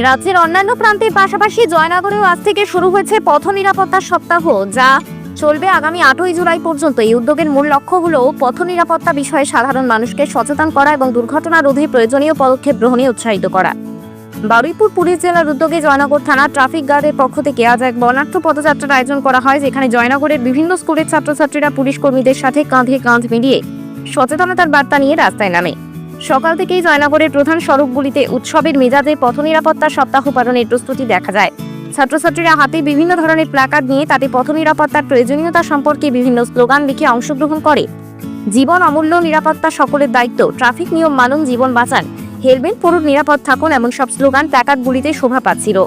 রাজ্যের অন্যান্য প্রান্তের পাশাপাশি জয়নগরেও আজ থেকে শুরু হয়েছে পথ নিরাপত্তা সপ্তাহ, যা চলবে আগামী আটই জুলাই পর্যন্ত। এই উদ্যোগের মূল লক্ষ্য হল পথ নিরাপত্তা বিষয়ে সাধারণ মানুষকে সচেতন করা এবং দুর্ঘটনা রোধে প্রয়োজনীয় পদক্ষেপ গ্রহণে উৎসাহিত করা। বারুইপুর পুলিশ জেলার উদ্যোগে জয়নগর থানা ট্রাফিক গার্ডের পক্ষ থেকে আজ এক বর্ণাঢ্য পদযাত্রার আয়োজন করা হয়, যেখানে জয়নগরের বিভিন্ন স্কুলের ছাত্রছাত্রীরা পুলিশ কর্মীদের সাথে কাঁধে কাঁধ মিলিয়ে সচেতনতার বার্তা নিয়ে রাস্তায় নামে। সকাল থেকেই জয়নগরের প্রধান সড়কগুলিতে উৎসবের মেজাজে পথ নিরাপত্তা সপ্তাহ পালনের প্রস্তুতি দেখা যায়। ছাত্রছাত্রীরা হাতে বিভিন্ন ধরনের প্ল্যাকার্ড নিয়ে তাতে পথ নিরাপত্তার প্রয়োজনীয়তা সম্পর্কে বিভিন্ন স্লোগান লিখে অংশগ্রহণ করে। জীবন অমূল্য নিরাপত্তা সকলের দায়িত্ব। ট্রাফিক নিয়ম মানুন জীবন বাঁচান। হেলমেট পরুন, নিরাপদ থাকুন এমন সব স্লোগান প্ল্যাকার্ডগুলিতে শোভা পাচ্ছিল।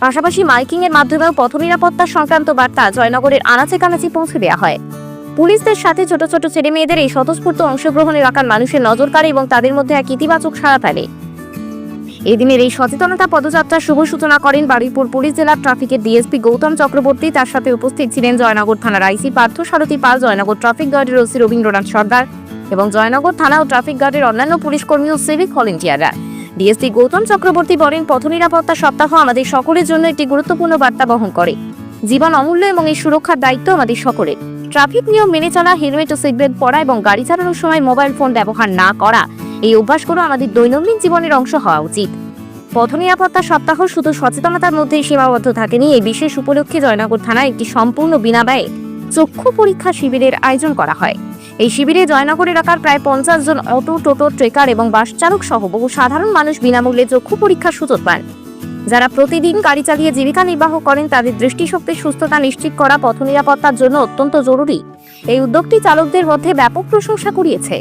পাশাপাশি মাইকিং এর মাধ্যমেও পথ নিরাপত্তা সংক্রান্ত বার্তা জয়নগরের আনাচে কানাচে পৌঁছে দেওয়া হয়। পুলিশদের সাথে ছোট ছোট ছেলে মেয়েদের এই স্বতঃস্ফূর্ত অংশগ্রহণ এলাকার মানুষের নজর কাড়ে এবং তাদের মধ্যে এক ইতিবাচক সাড়া ফেলে। এদিনের এই সচেতনতা পদযাত্রার শুভ সূচনা করেন বারুইপুর পুলিশ জেলার ট্রাফিকের ডিএসপি গৌতম চক্রবর্তী। তার সাথে উপস্থিত ছিলেন জয়নগর থানার আইসি পার্থ সারথী পাল, জয়নগর ট্রাফিক গার্ডের ওসি রবীন্দ্রনাথ সর্দার এবং জয়নগর থানা ও ট্রাফিক গার্ডের অন্যান্য পুলিশ কর্মী ও সিভিক ভলেন্টিয়াররা। ডিএসপি গৌতম চক্রবর্তী বলেন, পথ নিরাপত্তা সপ্তাহ আমাদের সকলের জন্য একটি গুরুত্বপূর্ণ বার্তা বহন করে। জীবন অমূল্য এবং এই সুরক্ষার দায়িত্ব আমাদের সকলের। ট্রাফিক নিয়ম মেনে চলা হেলমেট ও সিটবেল্ট পরা এবং গাড়ি চালানোর সময় মোবাইল ফোন ব্যবহার না করা, এই অভ্যাসগুলো আমাদের দৈনন্দিন জীবনের অংশ হওয়া উচিত। পথ নিরাপত্তা সপ্তাহ শুধু সচেতনতার মধ্যেই সীমাবদ্ধ থাকেনি, এই বিশেষ উপলক্ষে জয়নগর থানায় একটি সম্পূর্ণ বিনা ব্যয়ে চক্ষু পরীক্ষা শিবিরের আয়োজন করা হয়। এই শিবিরে জয়নগর এলাকার প্রায় পঞ্চাশ জন অটো, টোটো, ট্রেকার এবং বাস চালক সহ বহু সাধারণ মানুষ বিনামূল্যে চক্ষু পরীক্ষার সুযোগ পান। যারা প্রতিদিন গাড়ি চালিয়ে জীবিকা নির্বাহ করেন, তাদের দৃষ্টিশক্তির সুস্থতা নিশ্চিত করা পথ নিরাপত্তার জন্য অত্যন্ত জরুরি। এই উদ্যোগটি চালকদের মধ্যে ব্যাপক প্রশংসা কুড়িয়েছে।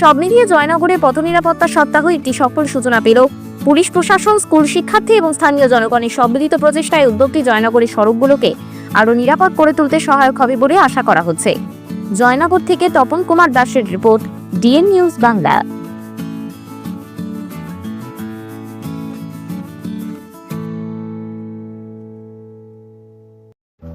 সব মিলিয়ে জয়নগরে পথ নিরাপত্তা সপ্তাহ একটি সফল সূচনা পেল। পুলিশ প্রশাসন, স্কুল শিক্ষার্থী এবং স্থানীয় জনগণের সম্মিলিত প্রচেষ্টায় উদ্যোগটি জয়নগরের সড়কগুলোকে আরও নিরাপদ করে তুলতে সহায়ক হবে বলে আশা করা হচ্ছে। জয়নগর থেকে তপন কুমার দাসের রিপোর্ট, ডিএন নিউজ বাংলা।